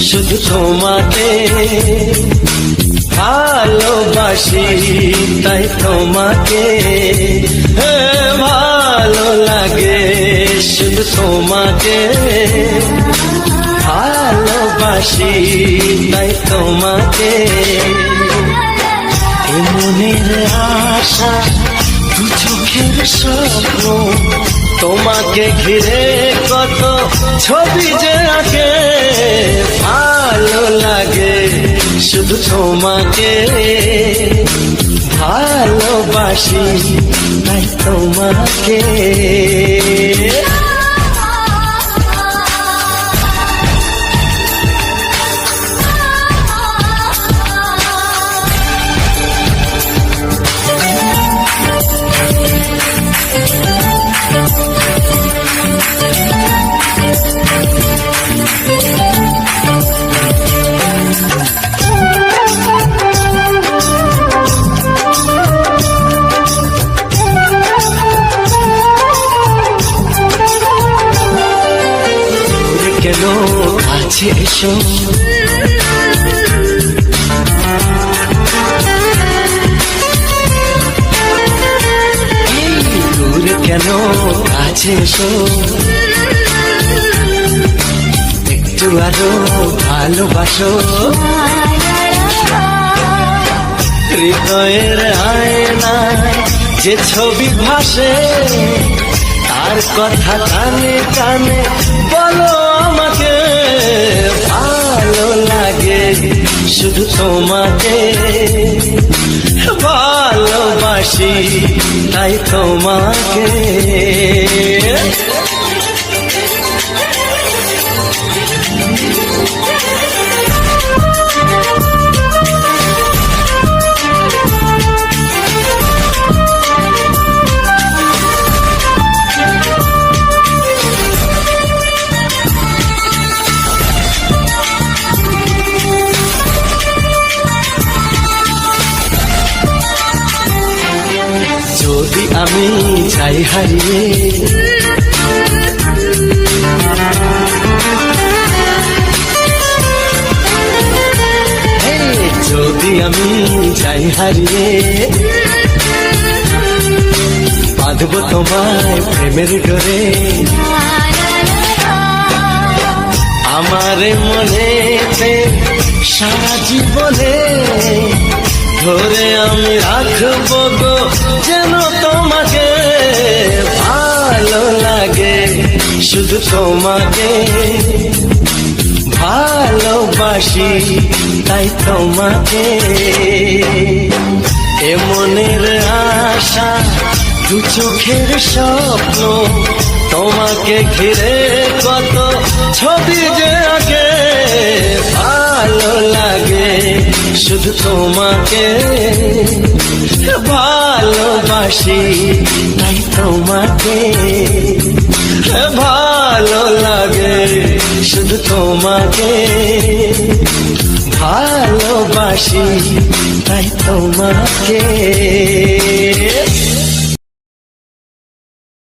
শুধু তোমাকে। ভালোবাসি তাই তোমাকে। ভালো লাগে শুধু তোমাকে। ভালোবাসি তাই তোমাকে। মনের আশা, দু চোখের স্বপ্ন তোমাকে ঘিরে কত ছবি যে আঁকে ভালো লাগে শুধু তোমাকে। ভালোবাসি তাই তোমাকে। কেন আছে এসো। কেন আছে এসো? একটু আরও ভালোবাসো। হৃদয়ের আয়নায় যে ছবি ভাসে তার কথা কানে কানে বলো শুধু তোমাকে ভালোবাসি তাই তোমাকে। আমি চাই হারিয়ে। যদি আমি চাই হারিয়ে, বাঁধবো তোমায় প্রেমের ডোরে আমার মনেতে সারা জীবনে ধরে আমি রাখব গো, যেন তোমাকে ভালো লাগে। শুধু তোমাকে ভালোবাসি, তাই তোমাকে। এ মনের আশা, দু চোখের স্বপ্ন, তোমাকে ঘিরে কত ছবি যে আগে শুধু তোমাকে ভালোবাসি তাই তোমাকে ভালো লাগে। শুধু তোমাকে ভালোবাসি তাই তোমাকে